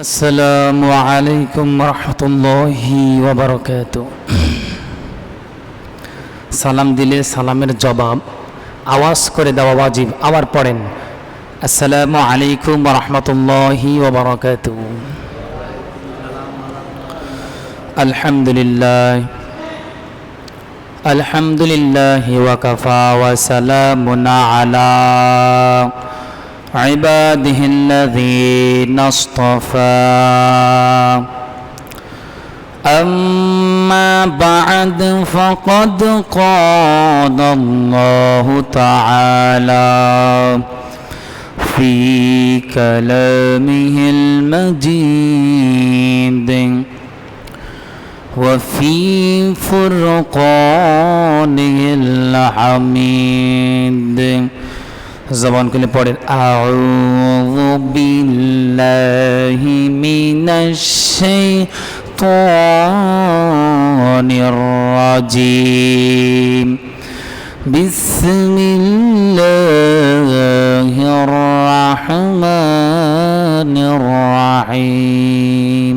আসসালামু আলাইকুম রহমতুল্লাহি ওবরকাত সালাম দিলে সালামের জবাব, আওয়াজ করে দেওয়া ওয়াজিব, আবার পড়েন। আসসালামু আলাইকুম রহমতুল্লাহি ওবরকাত আলহামদুলিল্লাহ। আলহামদুলিল্লাহ ওয়াকাফা ওয়াসালামুন আলা عباده الذين اصطفى. أما بعد فقد قال الله تعالى في كلامه المجيد وفي فرقانه الحميد. জবান খুলে পড়েন। আউযু বিল্লাহি মিনাশ শাইতানির রাজিম বিসমিল্লাহির রাহমানির রাহিম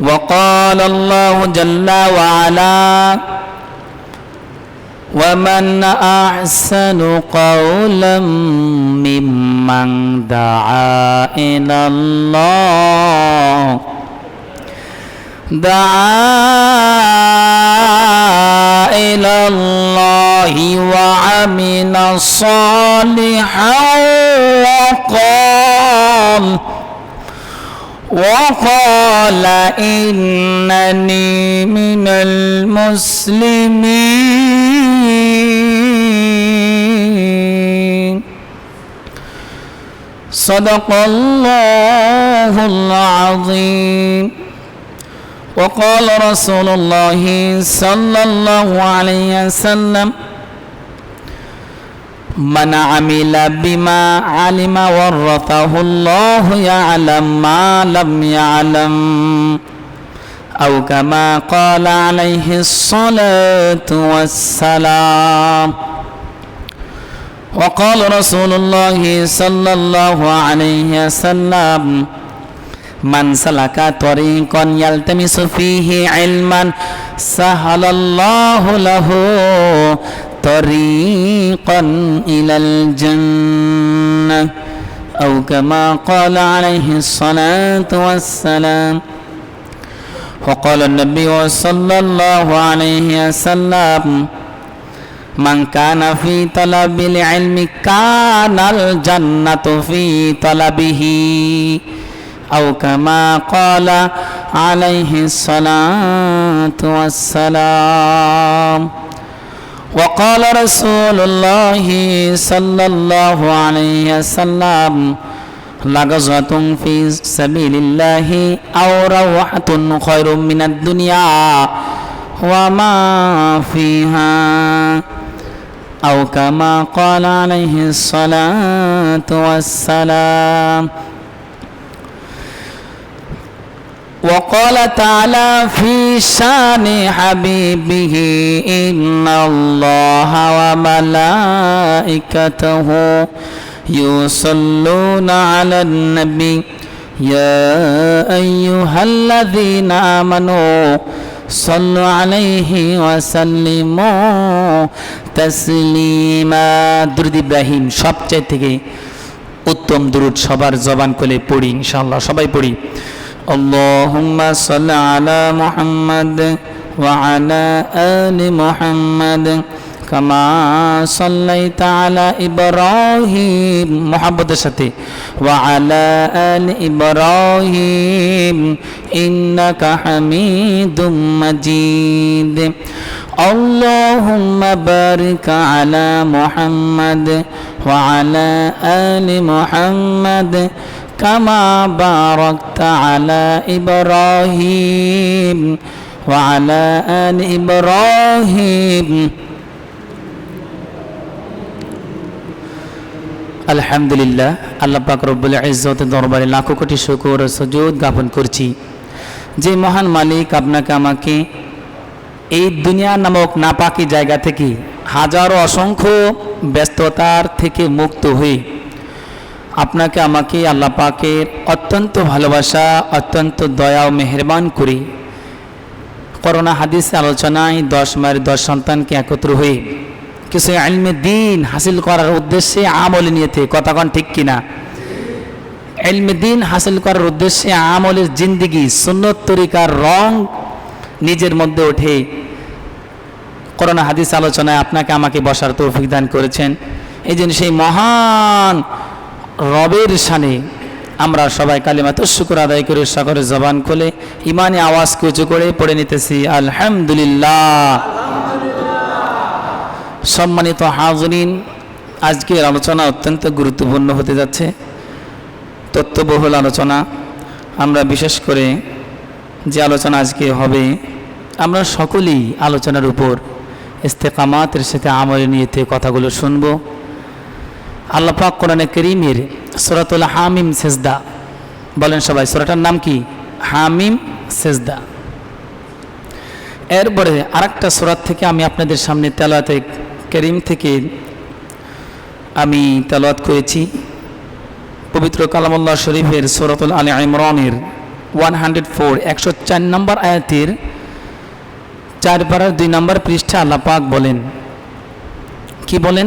وقال الله جل وعلا ومن أحسن قولا ممن دعا إلى الله. دعا إلى الله وعمل صالحا وقال وقال إنني من المسلمين. صدق الله العظيم. وقال رسول الله صلى الله عليه وسلم من عمل بما علم ورثه الله يعلم ما لم يعلم أو كما قال عليه الصلاة والسلام وقال رسول الله صلى الله عليه وسلم من سلك طريقا يلتمس فيه علما سهل الله له طريقا إلى الجنة أو كما قال عليه الصلاة والسلام. وقال النبي صلى الله عليه وسلم من كان في طلب العلم كان الجنة في طلبه. أو كما قال عليه الصلاة والسلام. وقال رسول الله صلى الله عليه وسلم لغزوة في سبيل الله أو روحة خير من الدنيا وما فيها. أو كما قال عليه الصلاة والسلام وقال تعالى في شان حبيبه إن الله وملائكته يصلون على النبي يا أيها الذين آمنوا صلوا عليه وسلموا تسليما درد إبراهيم সবচেয়ে থেকে উত্তম দুরুদ সবার জবান কোলে পড়ি ইনশাআল্লাহ সবাই পড়ি اللهم صل على محمد وعلى آل محمد كما صليت على إبراهيم محبة الشتي وعلى آل إبراهيم إنك حميد مجيد اللهم بارك على محمد وعلى آل محمد كما باركت على إبراهيم وعلى آل إبراهيم আলহামদুলিল্লাহ আল্লাহ পাক রব্বুল ইজ্জতের দরবারে লাখো কোটি শুকর ও সজুদ জ্ঞাপন করছি যে মহান মালিক আপনাকে আমাকে এই দুনিয়া নামক নাপাকি জায়গা থেকে হাজারো অসংখ্য ব্যস্ততার থেকে মুক্ত হয়ে আপনাকে, আমাকে আল্লাহ পাকের অত্যন্ত ভালোবাসা, অত্যন্ত দয়া ও মেহরবান করে। করোনা হাদিস আলোচনায় দশ মায়ের দশ সন্তানকে একত্র হয়ে কিছু আলমে দিন হাসিল করার উদ্দেশ্যে আমল নিয়েতে কথাক্ষণ ঠিক কিনা? এলমে দিন হাসিল করার উদ্দেশ্যে আমলের জিন্দিগি, সুন্নত তরিকার রং নিজের মধ্যে ওঠে। করোনা হাদিস আলোচনায় আপনাকে, আমাকে বসার তৌফিক দান করেছেন। এই জন্য সেই মহান রবের সানে আমরা সবাই কালিমাত শুকুর আদায় করে সকলে জবান খুলে ইমানে আওয়াজ উঁচু করে পড়ে নিতেছি, আলহামদুলিল্লাহ। সম্মানিত হাজরিন, আজকের আলোচনা অত্যন্ত গুরুত্বপূর্ণ হতে যাচ্ছে। তত্ত্ববহুল আলোচনা। আমরা বিশেষ করে যে আলোচনা আজকে হবে, আমরা সকলেই আলোচনার উপর ইস্তেকামাতের সাথে আমলে নিয়েতে কথাগুলো শুনব। আল্লাহ পাক কোরআনে করিমের সুরাতুল হামিম সেজদা বলেন সবাই, সুরাটার নাম কি? হামিম সেজদা। এরপরে আরেকটা সুরাত থেকে আমি আপনাদের সামনে তেলাতে করিম থেকে আমি তেলাওয়াত করেছি। পবিত্র কালামুল্লাহ শরীফের সুরাতুল আলী ইমরানের ওয়ান হান্ড্রেড ফোর, একশো চার নম্বর আয়াতের চার পাড়ার দুই নম্বর পৃষ্ঠা আল্লাহ পাক বলেন। কি বলেন?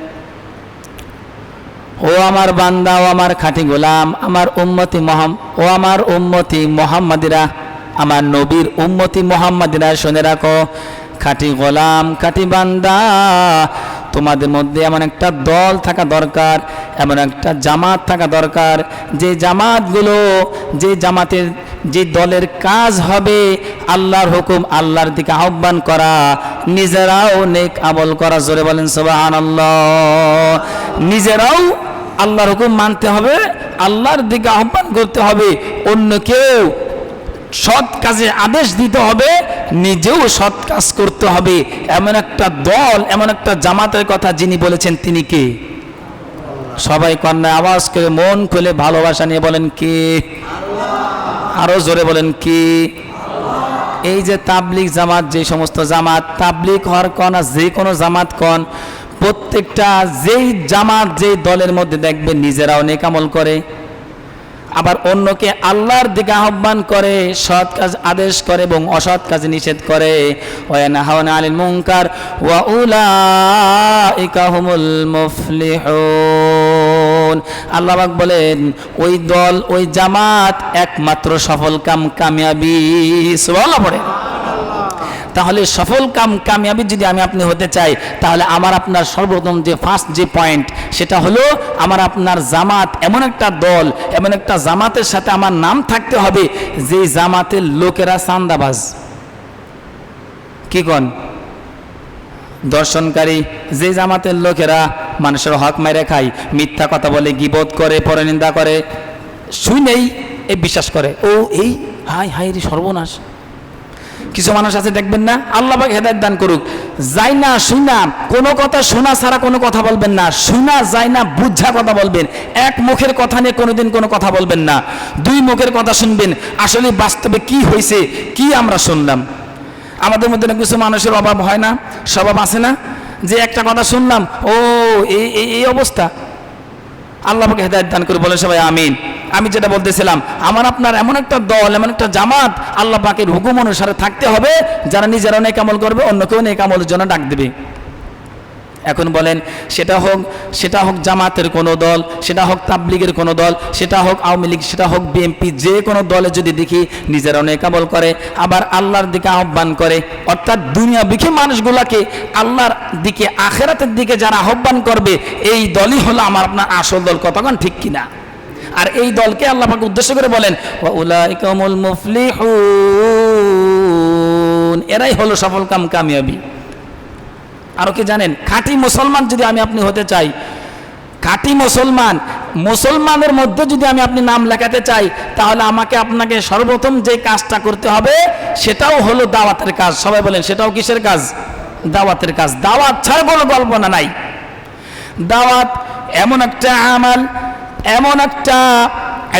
ও আমার বান্দা, ও আমার খাঁটি গোলাম, আমার উম্মতি মহাম, ও আমার উম্মতি মোহাম্মদিরা, আমার নবীর উম্মতি মোহাম্মদিরা শুনে রাখো, খাঁটি গোলাম, খাঁটি বান্দা, তোমাদের মধ্যে এমন একটা দল থাকা দরকার, এমন একটা জামাত থাকা দরকার, যে জামাতগুলো, যে জামাতের, যে দলের কাজ হবে, আল্লাহর হুকুম, আল্লাহর দিকে আহ্বান করা, নিজেরাও নেক আমল করা, জোরে বলেন সোবাহান নিজেরাও আল্লাহর হুকুম মানতে হবে, আল্লাহর দিকে আহ্বান করতে হবে, অন্য কেউ সৎ কাজে আদেশ দিতে হবে, নিজেও সৎ কাজ করতে হবে। এমন একটা দল, এমন একটা জামাতের কথা যিনি বলেছেন, তিনি কে? সবাই কন্যা আওয়াজ করে মন খুলে ভালোবাসা নিয়ে বলেন কে? আরও জোরে বলেন কি? এই যে তাবলিক জামাত, যে সমস্ত জামাত তাবলিক হওয়ার কন আর যে কোনো জামাত কন প্রত্যেকটা যেই জামাত, যেই দলের মধ্যে দেখবেন নিজেরাও নেকামল করে। আবার অন্যকে আল্লাহর দিকে আহ্বান করে, সৎ কাজ আদেশ করে এবং অসৎ কাজ নিষেধ করে। আনিল মুনকার ওয়া আল্লাহ বলেন, ওই দল, ওই জামাত একমাত্র সফল কাম কামিয়াবি সুবহানাল্লাহ পড়ে। তাহলে সফল কাম কামিয়াবি যদি আমি আপনি হতে চাই, তাহলে আমার আপনার সর্বপ্রথম যে ফার্স্ট যে পয়েন্ট সেটা হলো আমার আপনার জামাত। এমন একটা দল, এমন একটা জামাতের সাথে আমার নাম থাকতে হবে যে জামাতের লোকেরা চান্দাবাজ। কি কন? দর্শনকারী যে জামাতের লোকেরা মানুষের হক মেরে খায়, মিথ্যা কথা বলে গিবোধ করে, পরনিন্দা করে, শুনেই এ বিশ্বাস করে, ও এই হাই হাই রে সর্বনাশ। কিছু মানুষ আছে, দেখবেন না? আল্লাহ পাক হেদায়ত দান করুক। যাই না শুনা কোনো কথা শোনা ছাড়া কোনো কথা বলবেন না। শোনা যায় না বুঝা কথা বলবেন। এক মুখের কথা নিয়ে কোনোদিন কোনো কথা বলবেন না। দুই মুখের কথা শুনবেন। আসলে বাস্তবে কি হয়েছে কি আমরা শুনলাম? আমাদের মধ্যে না কিছু মানুষের অভাব হয় না? স্বভাব আছে না? যে একটা কথা শুনলাম, ও, এই এই এই অবস্থা আমাকে হেদায়ত দান করে বলে সবাই আমিন। আমি যেটা বলতেছিলাম, আমার আপনার এমন একটা দল, এমন একটা জামাত আল্লাহ পাকের হুকুম অনুসারে থাকতে হবে, যারা নিজেরা নেক আমল করবে অন্য কেউ নেক আমলের জন্য ডাক দেবে। এখন বলেন, সেটা হোক সেটা হোক জামাতের কোনো দল, সেটা হোক তাবলিগের কোনো দল, সেটা হোক আওয়ামী লীগ, সেটা হোক বিএনপি, যে কোনো দলে যদি দেখি নিজেরা অনেক আমল করে, আবার আল্লাহর দিকে আহ্বান করে, অর্থাৎ দুনিয়া বিখে মানুষগুলাকে আল্লাহর দিকে, আখেরাতের দিকে যারা আহ্বান করবে, এই দলই হলো আমার আপনার আসল দল। কতক্ষণ ঠিক কিনা? আর এই দলকে আল্লাহ পাক উদ্দেশ্য করে বলেন এরাই হলো সফল কাম কামিয়াবি আরও কি জানেন, খাঁটি মুসলমান যদি আমি আপনি হতে চাই, খাঁটি মুসলমান, মুসলমানের মধ্যে যদি আমি আপনি নাম লেখাতে চাই, তাহলে আমাকে আপনাকে সর্বপ্রথম যে কাজটা করতে হবে, সেটাও হলো দাওয়াতের কাজ। সবাই বলেন, সেটাও কিসের কাজ? দাওয়াতের কাজ। দাওয়াত ছাড়া কোনো কল্পনা নাই। দাওয়াত এমন একটা আমাল, এমন একটা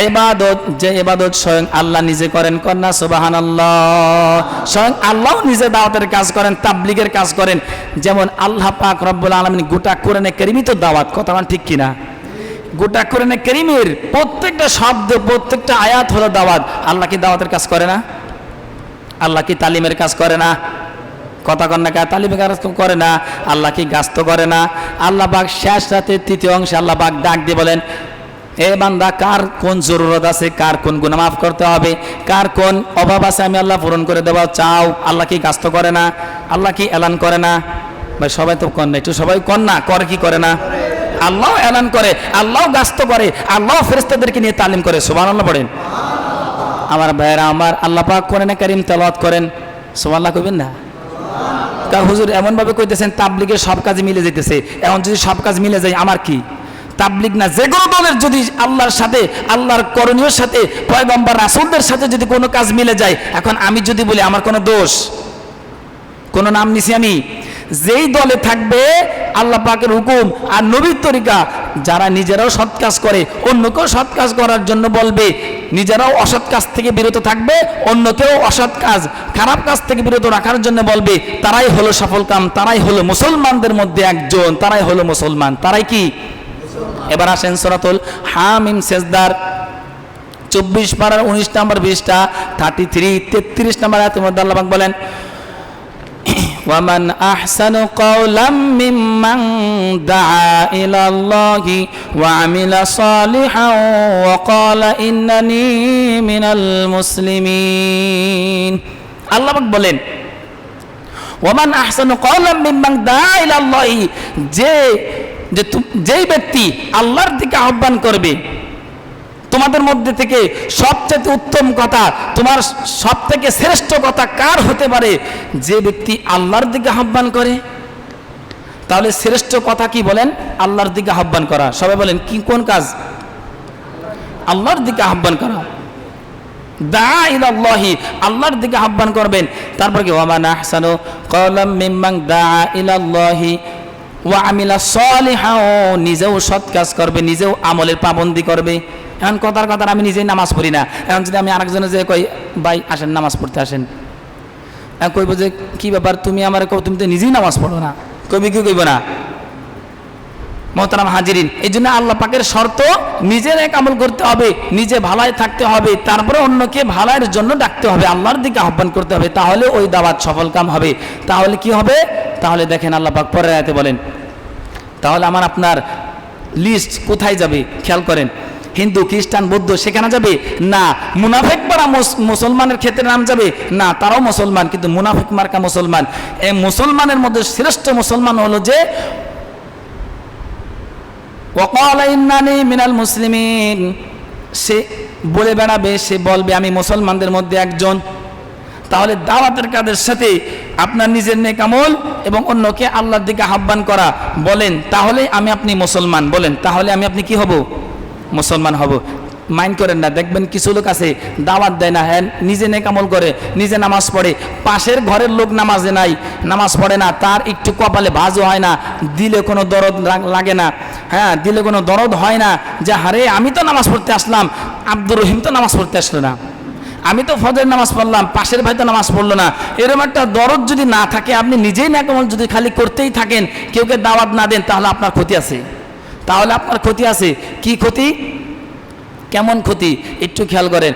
ইবাদত, যে ইবাদত স্বয়ং আল্লাহ নিজে করেন, কন্যা সুবাহান আল্লাহ স্বয়ং আল্লাহ নিজে দাওয়াতের কাজ করেন, তাবলিগের কাজ করেন। যেমন আল্লাহ পাক রব্বুল আলমিন গোটা কোরআনে কেরিমি তো দাওয়াত, কথা মানে ঠিক কিনা? গোটা কোরআনে কেরিমের প্রত্যেকটা শব্দ, প্রত্যেকটা আয়াত হলো দাওয়াত। আল্লাহ কি দাওয়াতের কাজ করে না? আল্লাহ কি তালিমের কাজ করে না? কথা কন্যা কা তালিমের কাজ করে না। আল্লাহ কি গাছ তো করে না? আল্লাহ পাক শেষ রাতে তৃতীয় অংশে আল্লাহ পাক ডাক দিয়ে বলেন এ বান্দা, কার কোন জরুরত আছে, কার কোন গুণা মাফ করতে হবে, কার কোন অভাব আছে আমি আল্লাহ পূরণ করে দেওয়া চাও, আল্লাহ কি কাজ তো করে না, আল্লাহ কি এলান করে না? ভাই, সবাই তো কন না, একটু সবাই কন না, করে কি করে না? আল্লাহ এলান করে, আল্লাহ গাস্ত করে, আল্লাহ ফেরেস্তাদেরকে নিয়ে তালিম করে সুবান আল্লাহ পড়েন। আমার ভাইয়েরা, আমার আল্লাহ পাক করেন করিম তেলাওয়াত করেন, সুবহানাল্লাহ কইবেন না? তা হুজুর এমনভাবে কইতেছেন, তাবলিগের সব কাজ মিলে যেতেছে এখন যদি সব কাজ মিলে যায়, আমার কি? তাবলিগ না, যে কোনো দলের যদি আল্লাহর সাথে, আল্লাহর করণীয় সাথে, পয়গম্বর রাসুলদের সাথে যদি কোনো কাজ মিলে যায়, এখন আমি যদি বলি, আমার কোনো দোষ। কোনো নাম নিছি আমি? যেই দলে থাকবে আল্লাহ পাকের হুকুম আর নবীর তরিকা, যারা নিজেরাও সৎ কাজ করে, অন্যকেও সৎ কাজ করার জন্য বলবে, নিজেরাও অসৎ কাজ থেকে বিরত থাকবে, অন্যকেও অসৎ কাজ, খারাপ কাজ থেকে বিরত রাখার জন্য বলবে, তারাই হলো সফল কাম, তারাই হলো মুসলমানদের মধ্যে একজন, তারাই হলো মুসলমান। তারাই কি? এবার আসেন সরাতুল হামিম সেজদার চব্বিশ পাড়ার উনিশ নম্বর বিশটা থার্টি থ্রি তেত্রিশ নম্বর আয়াতের মধ্যে আল্লাহ পাক বলেন ومن أحسن قولا ممن دعا إلى الله وعمل صالحا وقال إنني من المسلمين আল্লাহ পাক বলেন ওমান আহসানু কওলাম মিম্মান দা ইলা আল্লাহ যে যে যেই ব্যক্তি আল্লাহর দিকে আহ্বান করবে, তোমাদের মধ্যে থেকে সবচেয়ে উত্তম কথা, তোমার সব থেকে শ্রেষ্ঠ কথা কার হতে পারে? যে ব্যক্তি আল্লাহর দিকে আহ্বান করে, তাহলে শ্রেষ্ঠ কথা কি বলেন? আল্লাহর দিকে আহ্বান করা। সবাই বলেন, কি, কোন কাজ? আল্লাহর দিকে আহ্বান করা। দা ইলাল্লাহি, আল্লাহর দিকে আহ্বান করবেন। তারপর কি ওয়ামান আহসানু কওলাম মিম্মান দা ইলাল্লাহি ওয়া আমিলা সলিহা নিজেও সৎ কাজ করবে, নিজেও আমলের পাবন্দি করবে। এখন কথার কথা আমি নিজেই নামাজ পড়ি না। এখন যদি আমি আরেকজনে যে কই ভাই, আসেন, নামাজ পড়তে আসেন। কইব যে, কি ব্যাপার? তুমি আমার তুমি তো নিজেই নামাজ পড়ো না। কবি কি কইব না? মোহতারাম হাজিরিন এই জন্য আল্লাহ পাকের শর্ত, নিজের এক আমল করতে হবে, নিজে ভালায় থাকতে হবে, তারপরে অন্যকে ভালাইয়ের জন্য ডাকতে হবে, আল্লাহর দিকে আহ্বান করতে হবে, তাহলে ওই দাওয়াত সফল কাম হবে। তাহলে কি হবে? তাহলে দেখেন আল্লাহ পাক পরের আয়াতে বলেন তাহলে আমার আপনার লিস্ট কোথায় যাবে? খেয়াল করেন। হিন্দু, খ্রিস্টান, বৌদ্ধ সেখানে যাবে? না। মুনাফেক মুস- মুসলমানের ক্ষেত্রে নাম যাবে? না, তারাও মুসলমান, কিন্তু মুনাফেক মার্কা মুসলমান। এই মুসলমানের মধ্যে শ্রেষ্ঠ মুসলমান হলো যে মিনাল মুসলিমিন। সে বলে বেড়াবে, সে বলবে, আমি মুসলমানদের মধ্যে একজন। তাহলে দাওয়াতের কাদের সাথে আপনার নিজের নেকামল এবং অন্যকে আল্লাহর দিকে আহ্বান করা, বলেন, তাহলে আমি আপনি মুসলমান। বলেন, তাহলে আমি আপনি কি হব? মুসলমান হব। মাইন্ড করেন না, দেখবেন কিছু লোক আছে, দাওয়াত দেয় না হ্যাঁ নিজে নেকামল করে, নিজে নামাজ পড়ে, পাশের ঘরের লোক নামাজে নাই, নামাজ পড়ে না, তার একটু কপালে ভাজও হয় না, দিলে কোনো দরদ লাগে না হ্যাঁ দিলে কোনো দরদ হয় না, যে, হারে, আমি তো নামাজ পড়তে আসলাম, আব্দুর রহিম তো নামাজ পড়তে আসলো না। আমি তো ফজরের নামাজ পড়লাম, পাশের ভাই তো নামাজ পড়ল না। এরকম একটা দরদ যদি না থাকে, আপনি নিজেই ন্যাকামল যদি খালি করতেই থাকেন, কেউ কে দাওয়াত না দেন, তাহলে আপনার ক্ষতি আছে। তাহলে আপনার ক্ষতি আছে। কি ক্ষতি? কেমন ক্ষতি? একটু খেয়াল করেন।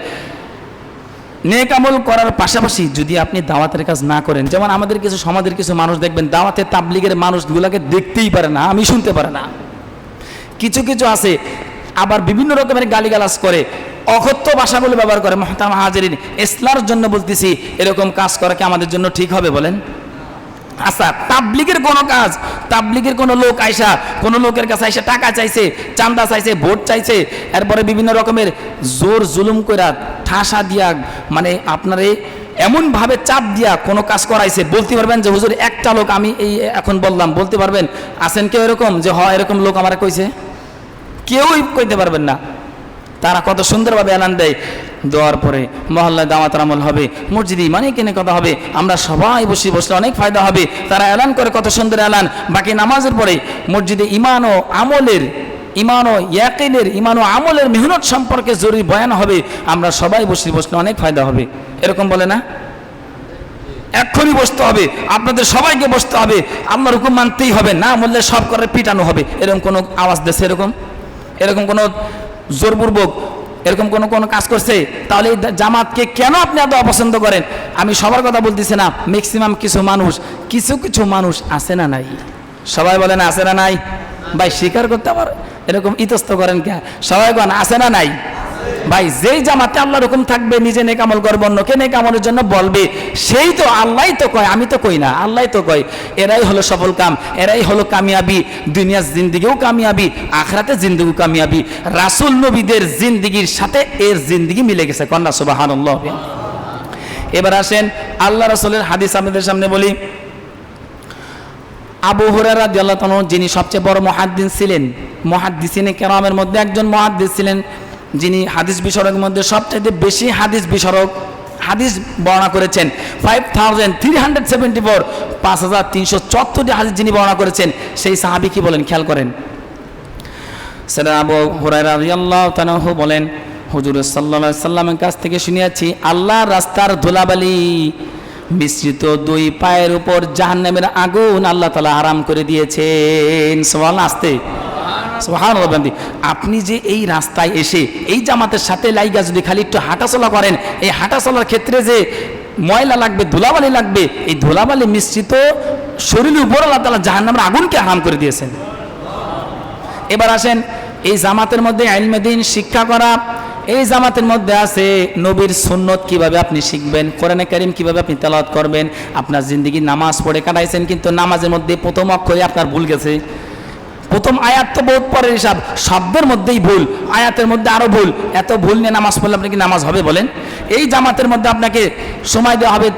নেক আমল করার পাশাপাশি যদি আপনি দাওয়াতের কাজ না করেন, যেমন আমাদের কিছু, সমাজের কিছু মানুষ দেখবেন, দাওয়াতে তাবলিগের মানুষগুলোকে দেখতেই পারে না, আমি শুনতে পারে না। কিছু কিছু আছে আবার বিভিন্ন রকমের গালিগালাজ করে, অকথ্য ভাষা বলে ব্যবহার করে মহতাম হাজারিন ইসলার জন্য বলতেছি, এরকম কাজ করা কি আমাদের জন্য ঠিক হবে বলেন? আচ্ছা তাবলিগের কোনো কাজ, তাবলিগের কোনো লোক আইসা, কোনো লোকের কাছে আইসা টাকা চাইছে, চান্দা চাইছে, ভোট চাইছে, এরপরে বিভিন্ন রকমের জোর জুলুম কইরা ঠাসা দিয়া মানে আপনারে এমনভাবে চাপ দিয়া কোনো কাজ করাইছে, বলতে পারবেন যে, হুজুর, একটা লোক আমি এই এখন বললাম। বলতে পারবেন? আছেন কেউ এরকম? যে হয় এরকম লোক আমার কইছে। কেউই কইতে পারবেন না। তারা কত সুন্দরভাবে এলান দেয়। দেওয়ার পরে মহল্লায় দাওয়াত আমল হবে, মসজিদে ইমানে কেনে কথা হবে, আমরা সবাই বসে বসলে অনেক ফায়দা হবে। তারা এলান করে কত সুন্দর এলান। বাকি নামাজের পরে মসজিদে ইমান ও আমলের ইমান ও ইয়াকিনের ইমান ও আমলের মেহনত সম্পর্কে জরুরি বয়ান হবে। আমরা সবাই বসে বসলে অনেক ফায়দা হবে। এরকম বলে না? এক্ষুনি বসতে হবে, আপনাদের সবাইকে বসতে হবে। আপনার হুকুম মানতেই হবে, না বললে সব করে পিটানো হবে। এরকম কোনো আওয়াজ দেশে এরকম? এরকম কোনো জোরপূর্বক এরকম কোনো কোনো কাজ করছে, তাহলে এই জামাতকে কেন আপনি এত অপছন্দ করেন? আমি সবার কথা বলতেছি না ম্যাক্সিমাম কিছু মানুষ, কিছু কিছু মানুষ আছে না নাই? সবাই বলেন আছে না নাই? ভাই, স্বীকার করতে আবার এরকম ইতস্ত করেন কে? সবাই বলেন আছে না নাই? ভাই, যেই জামাতে আল্লাহ রকম থাকবে, নিজে নেকামল করব অন্যকে নেকামলের জন্য বলবে, সেই তো আল্লাহ তো কয়, আমি তো কই না আল্লাহ তো কয়। এরাই হলো সফল কাম, এরাই হলো কামিয়াবি, দুনিয়ার জিন্দিগিও কামিয়াবি, আখরাতে জিন্দিগিও কামিয়াবি। রাসুল নবীদের জিন্দিগির সাথে এর জিন্দিগি মিলে গেছে কন্যা সুবাহান এবার আসেন, আল্লাহ রাসুলের হাদিস আপনাদের সামনে বলি। আবু হুরারা আল্লাহ যিনি সবচেয়ে বড় মহাদ্দিন ছিলেন, মহাদ্দিসিনে কেরামের মধ্যে একজন মহাদ্দিস ছিলেন যিনি হাদিস বিশরকের মধ্যে সবচেয়ে বেশি হাদিস বিশরক হাদিস বর্ণনা করেছেন। Five thousand three hundred seventy four পাঁচ হাজার তিনশো চুয়াত্তরটি হাদিস যিনি বর্ণনা করেছেন, সেই সাহাবি কি বলেন? খেয়াল করেন। সেটা আবু হুরায়রা রাদিয়াল্লাহু তাআলাহু বলেন, হুজুর সাল্লাল্লাহু আলাইহি সাল্লামের কাছ থেকে শুনিয়াছি আল্লাহর রাস্তার ধুলাবালি মিশ্রিত দুই পায়ের উপর জাহান্নামের আগুন আল্লাহ তাআলা আরাম করে দিয়েছেন। সুবহানাল্লাহ, আসতে। সুবহান আপনি যে এই রাস্তায় এসে, এই জামাতের সাথে লাইগা যদি খালি একটু হাঁটাচলা করেন, এই হাঁটাচলার ক্ষেত্রে যে ময়লা লাগবে, ধুলাবালি লাগবে, এই ধুলাবালি মিশ্রিত শরীরের উপর আল্লাহ তালা জাহান্নামের আগুনকে হারাম করে দিয়েছেন। এবার আসেন, এই জামাতের মধ্যে আইলমেদিন শিক্ষা করা, এই জামাতের মধ্যে আছে নবীর সুন্নত কীভাবে আপনি শিখবেন, কোরআনে কারিম কীভাবে আপনি তেলাওয়াত করবেন, আপনার জিন্দগি নামাজ পড়ে কাটাইছেন, কিন্তু নামাজের মধ্যে প্রথম অক্ষরে আপনার ভুল গেছে। প্রথম আয়াত তো বহুত পরের হিসাব। শব্দের মধ্যেই ভুল, আয়াতের মধ্যে আরও ভুল। এত ভুল নিয়ে নামাজ পড়লে আপনি কি নামাজ হবে বলেন? এই জামাতের মধ্যে আপনাকে সময় দেওয়া হবে।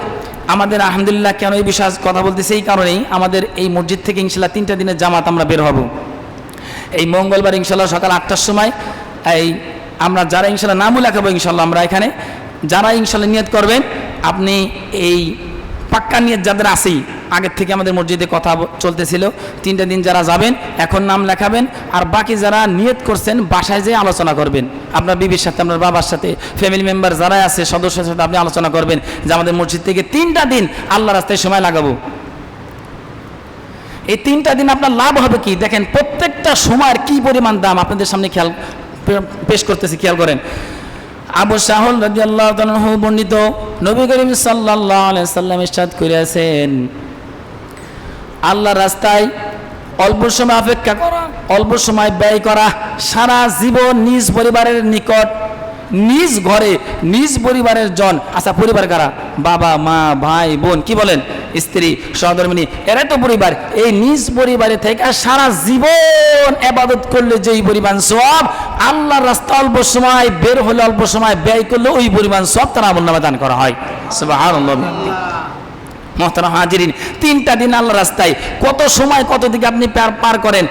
আমাদের আলহামদুলিল্লাহ কেন এই বিষয়ে কথা বলতেছি? এই কারণেই আমাদের এই মসজিদ থেকে ইনশাল্লাহ তিনটা দিনের জামাত আমরা বের হব। এই মঙ্গলবার ইনশাল্লাহ সকাল আটটার সময়, এই আমরা যারা ইনশাল্লাহ নামও লেখাবো ইনশাল্লাহ আমরা এখানে, যারা ইনশাল্লাহ নিয়ত করবেন, আপনি এই পাক্কা নিয়ত যাদের আছেই, আগের থেকে আমাদের মসজিদে কথা চলতেছিল, তিনটা দিন যারা যাবেন, এখন নাম লেখাবেন, আর বাকি যারা নিয়ত করছেন, বাসায় যেয়ে আলোচনা করবেন। আপনার বিবির সাথে, আপনার বাবার সাথে ফ্যামিলি মেম্বার যারা আছে, সদস্যের সাথে আপনি আলোচনা করবেন যে আমাদের মসজিদ থেকে তিনটা দিন আল্লাহ রাস্তায় সময় লাগাবো। এই তিনটা দিন আপনার লাভ হবে কি? দেখেন, প্রত্যেকটা সময়ের কি পরিমাণ দাম? আপনাদের সামনে খেয়াল পেশ করতেছি, খেয়াল করেন। আবু শাহুল আল্লাহ তাআলা বর্ণিত নবী করিম সাল্লাহ সাল্লাম ইরশাদ করিয়াছেন আল্লাহ রাস্তায় অল্প সময় অপেক্ষা করা, অল্প সময় ব্যয় করা, সারা জীবন নিজ পরিবারের নিকট নিজ ঘরে, নিজ পরিবারের জন আচ্ছা পরিবার কারা? বাবা, মা, ভাই, বোন, কি বলেন? স্ত্রী, সহধর্মিনী, এরা তো পরিবার। এই নিজ পরিবারে থেকে সারা জীবন এবাদত করলে যেই পরিমাণ সব আল্লাহর রাস্তা অল্প সময়, বের হলে অল্প সময় ব্যয় করলে ওই পরিমাণ সব তারা আমল দান করা হয়। সুবহানাল্লাহ। মহতারা হাজিরিন, তিনটা দিন আল্লাহ রাস্তায়। কত সময়, কত দিকে আপনি পার পার করেন?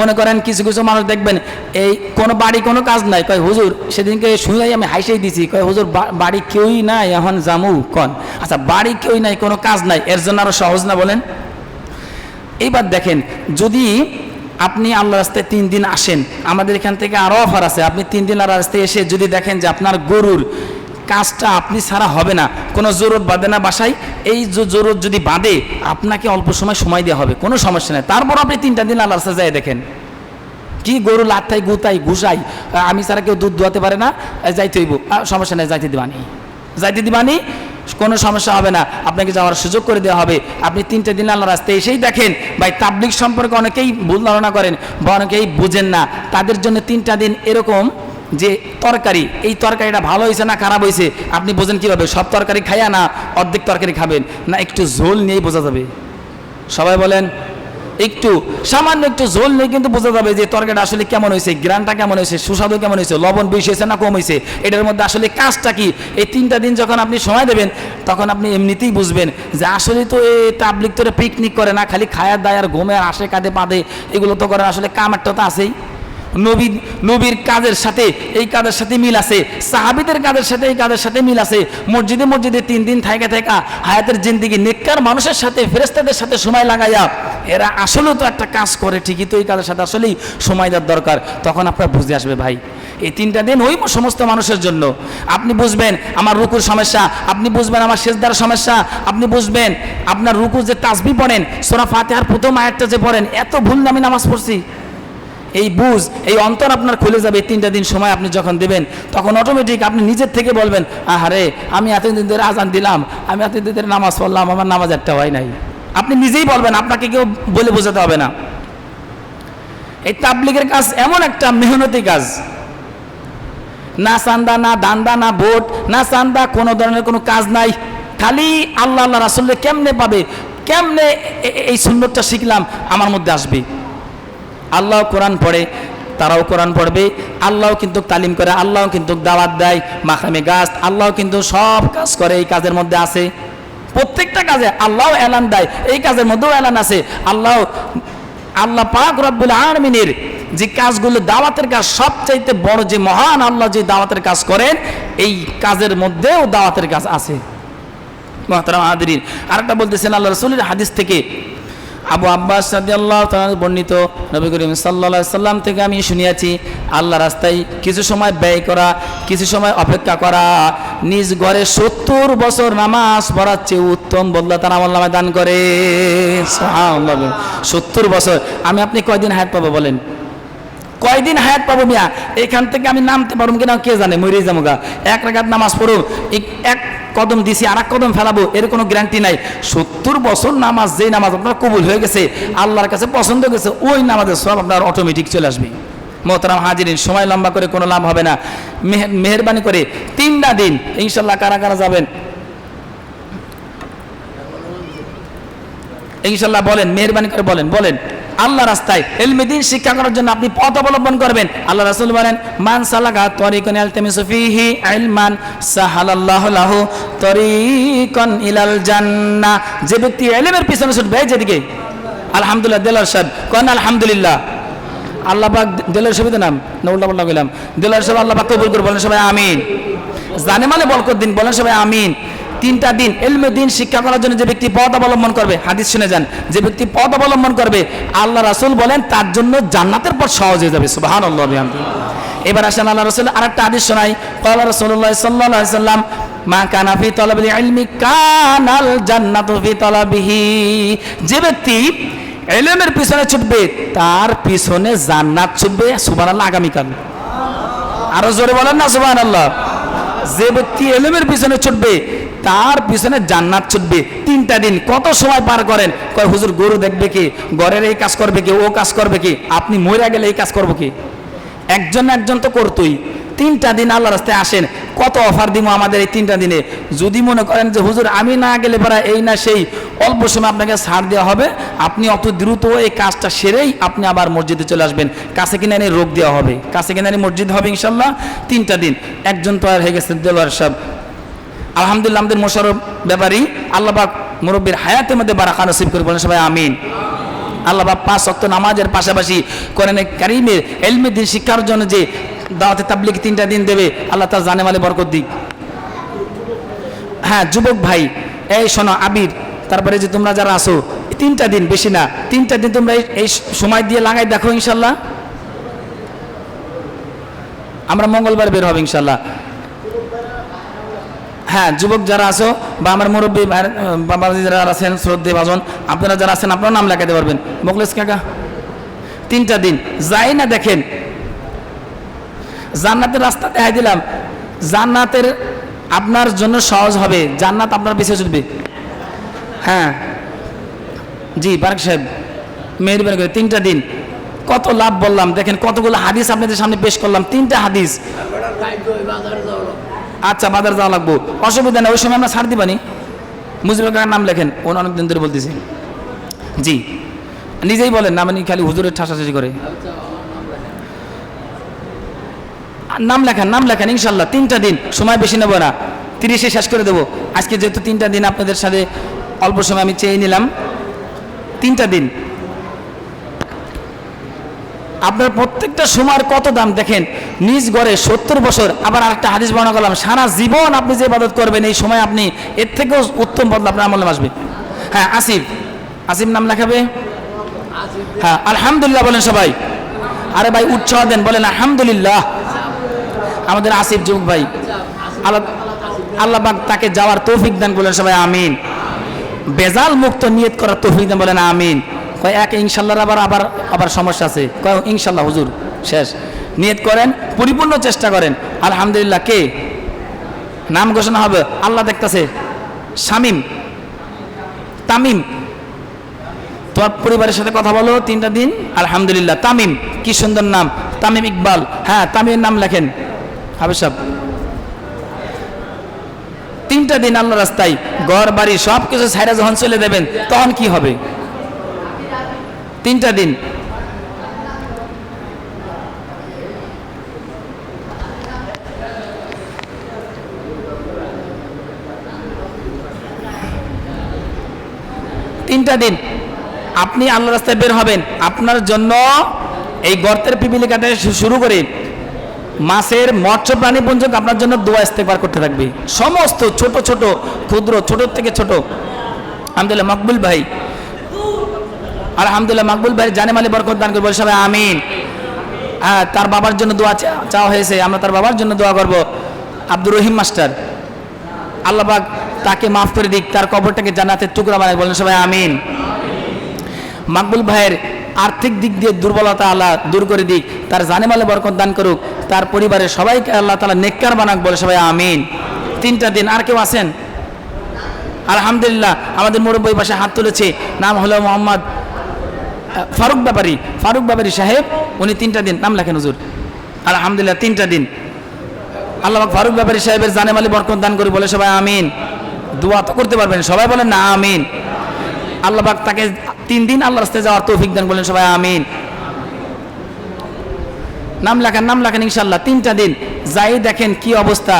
মনে করেন কিছু কিছু মানুষ দেখবেন, এই কোনো বাড়ি, কোনো কাজ নাই, কয়, হুজুর, সেদিনকে শুনে আমি হাইসেই দিছি। কয়, হুজুর বাড়ি কেউই নাই, এখন জামু কন? আচ্ছা বাড়ি কেউই নাই, কোনো কাজ নাই, এর জন্য আরও সহজ না বলেন? এইবার দেখেন, যদি আপনি আল্লাহ রাস্তায় তিন দিন আসেন, আমাদের এখান থেকে আরও অফার আছে, আপনি তিন দিন আল্লাহ রাস্তায় এসে যদি দেখেন যে আপনার গরুর কাজটা আপনি ছাড়া হবে না। কোনো জরুরত বাঁধে না বাসায়। এই জরুরত যদি বাঁধে, আপনাকে অল্প সময় সময় দেওয়া হবে। কোনো সমস্যা নেই। তারপর আপনি তিনটা দিন আল্লাহর সাথে যায় দেখেন। কি গরু লাত্তাই গুতাই, ঘুষাই আমি ছাড়া কেউ দুধ দোয়াতে পারে না। যাইতে হইব। সমস্যা নেই, যাইতে দিবানি। যাইতে দিবানি, কোনো সমস্যা হবে না। আপনাকে যাওয়ার সুযোগ করে দেওয়া হবে। আপনি তিনটে দিন আল্লাহ রাস্তায় এসেই দেখেন। ভাই তাবলিক সম্পর্কে অনেকেই ভুল ধারণা করেন বা অনেকেই বুঝেন না। তাদের জন্য তিনটা দিন এরকম যে তরকারি, এই তরকারিটা ভালো হয়েছে না খারাপ হয়েছে? আপনি বোঝেন কীভাবে? সব তরকারি খাইয়া না অর্ধেক তরকারি খাবেন? না একটু ঝোল নিয়েই বোঝা যাবে? সবাই বলেন, একটু, সামান্য একটু ঝোল নিয়ে কিন্তু বোঝা যাবে যে তরকারিটা আসলে কেমন হয়েছে, গ্রানটা কেমন হয়েছে, সুস্বাদু কেমন হয়েছে, লবণ বেশি হয়েছে না কম হয়েছে? এটার মধ্যে আসলে কাজটা কি? এই তিনটা দিন যখন আপনি সময় দেবেন, তখন আপনি এমনিতেই বুঝবেন যে আসলে তো এই তাবলিক তোরে পিকনিক করে না, খালি খায়ার দায়ার ঘুমে আসে কাঁধে পাদে এগুলো তো করে আসলে কামারটা তো আছেই। নবী, নবীর কাজের সাথে, এই কাজের সাথে মিল আছে। সাহাবিদের কাজের সাথে, এই কাজের সাথে মিল আছে। মসজিদে মসজিদে তিন দিন থাকা থাকা হায়াতের জিন্দিগি, নেককার মানুষের সাথে ফেরেস্তাদের সাথে সময় লাগাইয়া, এরা আসলেও তো একটা কাজ করে, ঠিকই তো এই কাজের সাথে আসলেই সময় দেওয়ার দরকার। তখন আপনার বুঝে আসবে, ভাই, এই তিনটা দিন ওই সমস্ত মানুষের জন্য। আপনি বুঝবেন, আমার রুকুর সমস্যা, আপনি বুঝবেন, আমার সেজদার সমস্যা, আপনি বুঝবেন, আপনার রুকু যে তাসবি পড়েন, সোরা ফাতেহার প্রথম আয়াতটা যে পড়েন, এত ভুল আমি নামাজ পড়ছি। এই বুঝ, এই অন্তর আপনার খুলে যাবে তিনটা দিন সময় আপনি যখন দেবেন, তখন অটোমেটিক আপনি নিজের থেকে বলবেন, আহারে, আমি এতদিন ধরে আজান দিলাম, আমি এতদিন ধরে নামাজ পড়লাম, আমার নামাজ একটা হয় নাই। আপনি নিজেই বলবেন, আপনাকে কেউ বলে বোঝাতে হবে না। এই তাবলিগের কাজ এমন একটা মেহনতি কাজ। না চান্দা, না দান্দা, না ভোট, না চান্দা, কোনো ধরনের কোনো কাজ নাই। খালি আল্লাহ আল্লাহ রাসুল্লে কেমনে পাবে, কেমনে এই সুন্দরটা শিখলাম, আমার মধ্যে আসবে। আল্লাহ কোরআন পড়ে, তারাও কোরআন পড়বে। আল্লাহ কিন্তু তালিম করে আল্লাহ কিন্তু দাওয়াত দেয় মাখামে গাছ আল্লাহ কিন্তু সব কাজ করে, এই কাজের মধ্যে আছে। প্রত্যেকটা কাজে আল্লাহ এলান দেয়, এই কাজের মধ্যেও এলান আছে। আল্লাহ আল্লাহ পাক রব্বুল আলমিনের যে কাজগুলো দাওয়াতের কাজ, সবচাইতে বড় যে মহান আল্লাহ যে দাওয়াতের কাজ করেন, এই কাজের মধ্যেও দাওয়াতের কাজ আছে। মহতারাম আদরিন আরেকটা বলতেছেন আল্লাহ রসুলের হাদিস থেকে আবু আব্বাস রাদিয়াল্লাহু তাআলা বর্ণিত, নবী করিম সাল্লা সাল্লাম থেকে আমি শুনিয়াছি আল্লাহ রাস্তায় কিছু সময় ব্যয় করা, কিছু সময় অপেক্ষা করা, নিজ ঘরে সত্তর বছর নামাজ পড়ার চেয়ে উত্তম বদলা তারা আমল্লা দান করে। সত্তর বছর। আমি আপনি কয়দিন হাত পাবো বলেন? কয়দিন হায়াত পাবো মিয়া? এখান থেকে আমি নামতে পারব কিনা কে জানে? মরে যাব গা। এক রাখাত নামাজ পড়ো, এক- কদম দিছি আর কদম ফেলাবো, এর কোনো গ্যারান্টি নাই। সত্তর বছর নামাজ, যেই নামাজ আপনার কবুল হয়ে গেছে, আল্লাহর কাছে পছন্দ গেছে, ওই নামাজের সব আপনার অটোমেটিক চলে আসবে। মোহতারাম হাজিরিন, সময় লম্বা করে কোনো লাভ হবে না। মেহে- মেহেরবানি করে তিনটা দিন ইনশাল্লাহ কারা কারা যাবেন? ইনশাল্লাহ বলেন, মেহরবানি করে বলেন বলেন। আল্লাহ রাস্তায় এলমে দিন শিক্ষা করার জন্য আপনি পথ অবলম্বন করবেন। আল্লাহ রাসূল বলেন, মান সালাকা তরিকান ইয়ালতামিসু ফিহি ইলমান সাহালাল্লাহু লাহু তরিকান ইলাল জান্নাহ যে ব্যক্তি এলমের পিছনে ছুটবে যেদিকে। আলহামদুলিল্লাহ দেলার সাহেব কোন আলহামদুলিল্লাহ। আল্লাহ পাক দেলার সাহেবের নাম, না উল্টা পাল্টা কইলাম। দেলার সাহেব আল্লাহ পাক কবুল করে বলেন সবাই আমিন। জানে মানে দিন, বলেন সবাই আমিন। তিনটা দিন, এলমে দিন শিক্ষা করার জন্য যে ব্যক্তি পথ অবলম্বন করবে, হাদিস শুনে যান, যে ব্যক্তি পথ অবলম্বন করবে, আল্লাহ রাসুল বলেন তার জন্য জান্নাতের পথ সহজ হয়ে যাবে, সুবহানাল্লাহ আল্লাহ এবার আসেন আল্লাহ রাসূল, আরেকটা হাদিস শোনাই রাসূলুল্লাহ সাল্লাল্লাহু আলাইহি সাল্লাম মা কানা ফি তলাবিল কানাল জান্নাতু ফি তলাবিহি। যে ব্যক্তি এলেমের পিছনে ছুটবে, তার পিছনে জান্নাত ছুটবে, সুবহানাল্লাহ, আগামীকাল। আরও জোরে বলেন না, সুবহানাল্লাহ। যে ব্যক্তি এলেমের পিছনে ছুটবে তার পিছনে জান্নাত ছুটবে। তিনটা দিন কত সময় পার করেন? কয়, হুজুর, গরু দেখবে কি? ঘরের এই কাজ করবে কি? ও কাজ করবে কি? আপনি মরে গেলে এই কাজ করব কি? একজন একজন তো করতোই। তিনটা দিন আল্লাহ রাস্তায় আসেন। কত অফার দিব আমাদের এই তিনটা দিনে। যদি মনে করেন যে, হুজুর, আমি না গেলে পরা এই না সেই, অল্প সময় আপনাকে ছাড় দেওয়া হবে। আপনি অত দ্রুত এই কাজটা সেরেই আপনি আবার মসজিদে চলে আসবেন। কাছে কিনে এনে রোগ দেওয়া হবে। কাছে কিনে এনে মসজিদ হবে ইনশাল্লাহ। তিনটা দিন। একজন তো আর হয়ে গেছে দেলোয়ার সাহেব। আলহামদুলিল্লাহ, আমাদের মোশারফ ব্যাপারী আল্লাহবাক মুরব্বীর হায়াতের মধ্যে বারাকা নসিব করে বলেন, সবাই আমিন। আল্লাহ পাক পাঁচ অক্ত নামাজের পাশাপাশি কোরআনে কারিমের এলমে দিন শিক্ষার জন্য যে দাওয়াতে তাবলিক তিনটা দিন দেবে, আল্লাহ তার জানে মালে বরকত দিক। হ্যাঁ যুবক ভাই, এই শোনো, আবির, তারপরে যে তোমরা যারা আসো তিনটা দিন, বেশি না, তিনটা দিন তোমরা এই সময় দিয়ে লাগাই দেখো, ইনশাল্লাহ। আমরা মঙ্গলবার বের হবে, ইনশাল্লাহ। হ্যাঁ যুবক যারা আছো বা আমার মুরব্বী বাবাজি যারা আছেন শ্রদ্ধে ভাজন, আপনারা যারা আছেন আপনারা নাম লেখাতে পারবেন। মোকলেশ কাকা, তিনটা দিন। যাই না দেখেন, জান্নাতের রাস্তা দেখাই দিলাম। জান্নাতের আপনার জন্য সহজ হবে। জান্নাত আপনার পিছিয়ে ছুটবে। হ্যাঁ। জি, বারাক সাহেব, মেহরবানি করে, তিনটা দিন। কত লাভ বললাম। দেখেন কতগুলো হাদিস আপনাদের সামনে পেশ করলাম। তিনটা হাদিস। আচ্ছা বাজার যাওয়া লাগবো। অসুবিধা নেই, ওই সময় আমরা ছাড় দিবানি। মুজিবুল কাকার নাম লেখেন ও অনেক দিন ধরে বলতেছি। জি, নিজেই বলেন, না মানে খালি হুজুরের ঠাসাঠাসি করে। নাম লেখান নাম লেখান, ইনশাল্লাহ, তিনটা দিন, সময় বেশি নেব না। তিরিশে শেষ করে দেবো। আজকে যেহেতু তিনটা দিন আপনাদের সাথে অল্প সময় আমি চেয়ে নিলাম, তিনটা দিন। আপনার প্রত্যেকটা সময়ের কত দাম? দেখেন, নিজ গড়ে সত্তর বছর, আবার আরেকটা হাদিস বর্ণনা করলাম, সারা জীবন আপনি যে ইবাদত করবেন, এই সময় আপনি এর থেকেও উত্তম বদলা আপনার আমলে আসবে। হ্যাঁ আসিফ আসিফ নাম লেখাবে? হ্যাঁ আলহামদুলিল্লাহ বলেন সবাই। আরে ভাই উৎসাহ দেন, বলেন আলহামদুলিল্লাহ। আমাদের আসিফ যুগ ভাই, আল্লাহ আল্লাহ পাক তাকে যাওয়ার তৌফিক দান বলেন সবাই, আমিন। বেজাল মুক্ত নিয়ত করার তৌফিক দান বলেন, আমিন। কয়, এক ইনশাল্লাহ আবার আবার আবার সমস্যা আছে। কয়, ইনশাল্লাহ, হুজুর, শেষ। নিয়ত করেন, পরিপূর্ণ চেষ্টা করেন। আলহামদুলিল্লাহ, কে? নাম ঘোষণা হবে। আল্লাহ দেখতেছে, শামিম, তামিম। তোমার পরিবারের সাথে কথা বলো তিনটা দিন। আলহামদুলিল্লাহ, তামিম, কি সুন্দর নাম। তামিম ইকবাল হ্যাঁ তামিমের নাম লেখেন। হাবে সাহেব তিনটা দিন আল্লাহ রাস্তায়, ঘর, বাড়ি সব কিছু ছাইরা যখন চলে দেবেন তখন কি হবে? তিনটা দিন। তিনটা দিন। আপনি আল্লাহ রাস্তায় বের হবেন। আপনার জন্য এই গর্তের পিপিলিকাটা শুরু করে। মাছের মৎস্য প্রাণী পর্যন্ত আপনার জন্য দোয়া ইস্তেকবার করতে থাকবে। সমস্ত ছোট ছোট, ক্ষুদ্র, ছোট থেকে ছোট। আলহামদুলিল্লাহ, মকবুল ভাই। আলহামদুলিল্লাহ, মাকবুল ভাই জানে মালি বরকত দান করব সবাই আমিন। হ্যাঁ তার বাবার জন্য দোয়া চাওয়া হয়েছে, আমরা তার বাবার জন্য দোয়া করব। আব্দুর রহিম মাস্টার আল্লাহবাক তাকে মাফ করে দিক, তার কবরটাকে জানাতে টুকরা বানায় বলেন সবাই আমিন। মাকবুল ভাইয়ের আর্থিক দিক দিয়ে দুর্বলতা আল্লাহ দূর করে দিক, তার জানেমালে বরকত দান করুক, তার পরিবারের সবাইকে আল্লাহ তালা নেককার বানাক, বলে সবাই আমিন। তিনটা দিন, আর কেউ আছেন? আলহামদুলিল্লাহ, আমাদের মুরব্বী পাশে হাত তুলেছে, নাম হলো মোহাম্মদ ফারুক ব্যাপারী ফারুক ব্যাপারী সাহেব, উনি তিনটা দিন নাম লেখেন হুজুর। আলহামদুলিল্লাহ, তিনটা দিন। আল্লাহ ফারুক ব্যাপারী সাহেবের জানেমালি বরকত দান করি বলে সবাই আমিন। দোয়া তো করতে পারবেন, সবাই বলেন না, আমিন। আল্লাহ পাক তাকে তিন দিন আল্লাহ রাস্তায় যাওয়ার তৌফিক দান বলেন সবাই আমিন। নাম লেখেন নাম লেখেন ইনশাল্লাহ তিনটা দিন। যাই দেখেন কি অবস্থা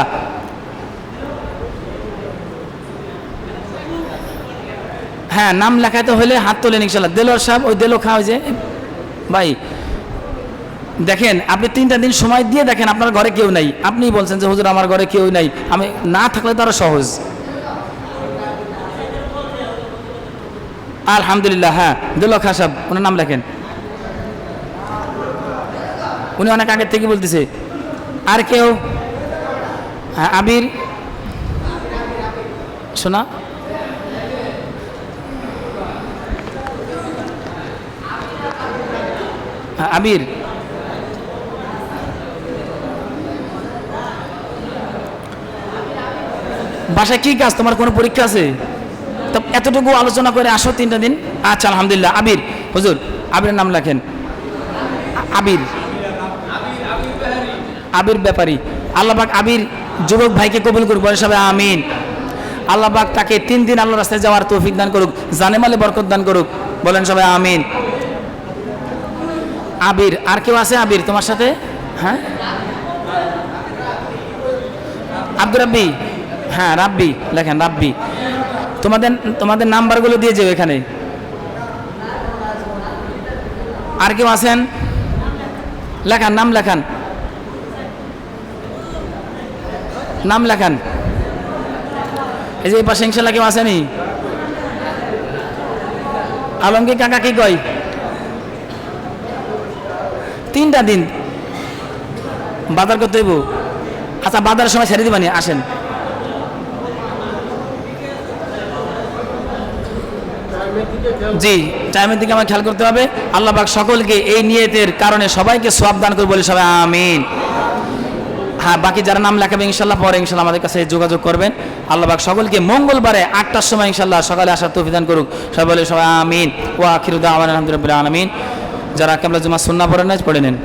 হ্যাঁ নাম লেখাতে হলে হাত তোলেন ইনশাল্লাহ দেলোর সাহেব, ওই দেলো খা ওই যে, ভাই, দেখেন, আপনি তিনটা দিন সময় দিয়ে দেখেন, আপনার ঘরে কেউ নাই। আপনি বলছেন যে, হুজুর, আমার ঘরে কেউ নাই। আমি, না থাকলে তো আরও সহজ। আলহামদুলিল্লাহ হ্যাঁ দুল খা সাহেব, ওনার নাম লেখেন। উনি অনেক আগের থেকে বলতেছে, আর কেউ? হ্যাঁ আবির, শোনা? আবির বাসায় কি কাজ? তোমার কোনো পরীক্ষা আছে? তো এতটুকু আলোচনা করে আসো তিনটা দিন। আচ্ছা আলহামদুলিল্লাহ। আবির হুজুর আবিরের নাম লেখেন। আবির আবির ব্যাপারী। আল্লাহবাক আবির যুবক ভাইকে কবুল করুক বলে সবাই আমিন। আল্লাহবাক তাকে তিন দিন আল্লাহ রাস্তায় যাওয়ার তৌফিক দান করুক জানেমালে বরকত দান করুক। বলেন সবাই আমিন। আবির, আর কেউ আছে আবির তোমার সাথে? হ্যাঁ? আব্দুর রাব্বি? হ্যাঁ রাব্বি, লেখেন রাব্বি। তোমাদের তোমাদের নাম্বারগুলো দিয়ে যাও এখানে। আর কেউ আছেন? লেখান, নাম লেখান। নাম লেখান। এই যে এই পাশে ইনশাল্লাহ কেউ আসেনি। আলমগীর কাকা কি কয়? তিনটা দিন বাজার করতে হইব। আচ্ছা বাজারের সময় ছেড়ে দিবানি আসেন। জি টাইমের দিকে আমার খেয়াল করতে হবে। আল্লাহ পাক সকলকে এই নিয়তের কারণে সবাইকে সব দান করে বলি সবাই আমিন। হ্যাঁ বাকি যারা নাম লেখাবে ইনশাল্লাহ পরে ইনশাল্লাহ আমাদের কাছে যোগাযোগ করবেন। আল্লাহ পাক সকলকে মঙ্গলবারে আটটার সময় ইনশাল্লাহ সকালে আসার তৌফিদান করুক। সবাই বলে সবাই আমিন। ওয়া আখিরুদ্দাহ আমিন আলহামদুলিল্লাহ আলমিন। যারা কেমলা জুমা সুন্না পড়েন পড়ে নেন।